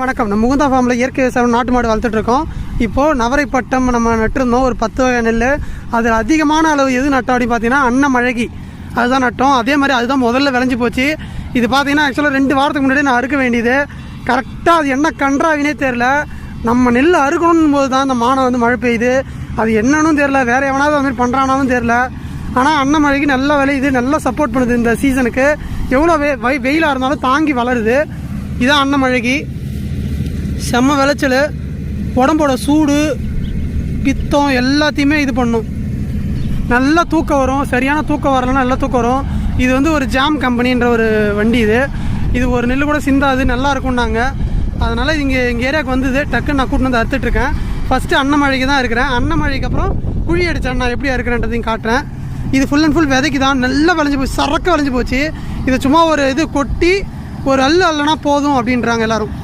வணக்கம். நம்ம முகுந்தா ஃபார்மில் இயற்கை விவசாயம் நாட்டு மாடு வளர்த்துட்டு இருக்கோம். இப்போது நவரைப்பட்டம் நம்ம நட்டிருந்தோம். ஒரு பத்து வகை நெல் அதில் அதிகமான அளவு எது நட்டோம் அப்படின்னு பார்த்தீங்கன்னா அன்னமழகி. அதுதான் நட்டோம். அதே மாதிரி அதுதான் முதல்ல விளைஞ்சு போச்சு. இது பார்த்தீங்கன்னா ஆக்சுவலாக ரெண்டு வாரத்துக்கு முன்னாடி நான் அறுக்க வேண்டியது. கரெக்டாக அது என்ன கன்றாவினே தெரில நம்ம நெல் அறுக்கணும் போது தான் அந்த மானம் வந்து மழை பெய்யுது. அது என்னன்னு தெரில வேறு எவனாவது அது மாதிரி பண்ணுறானாலும் தெரில ஆனால் அன்னமழைக்கு நல்லா விளையுது நல்லா சப்போர்ட் பண்ணுது இந்த சீசனுக்கு எவ்வளோ வெ வெயிலாக இருந்தாலும் தாங்கி வளருது. இதுதான் அன்னமழகி செம்ம விளைச்சல். உடம்போட சூடு பித்தம் எல்லாத்தையுமே இது பண்ணும். நல்லா தூக்கம் வரும். சரியான தூக்கம் வரலன்னா நல்லா தூக்கம் வரும். இது வந்து ஒரு ஜாம் கம்பெனின்ற ஒரு வண்டி இது. இது ஒரு நெல் கூட சிந்தாது நல்லா இருக்கும்னாங்க. அதனால் இங்கே எங்கள் ஏரியாவுக்கு வந்தது. டக்குன்னு நான் கூட்டிட்டு வந்து அறுத்துட்ருக்கேன் ஃபஸ்ட்டு அன்னமழைக்கு தான் இருக்கிறேன் அன்னமழைக்கு அப்புறம் குழி அடித்தேன் நான் எப்படி இருக்கிறேன்றதையும் காட்டுறேன். இது ஃபுல் அண்ட் ஃபுல் விதைக்கு தான் நல்லா விளைஞ்சு போச்சு. சரக்க விளைஞ்சு போச்சு. இதை சும்மா ஒரு இது கொட்டி ஒரு அல்லு அல்லனா போதும் அப்படின்றாங்க எல்லாரும்.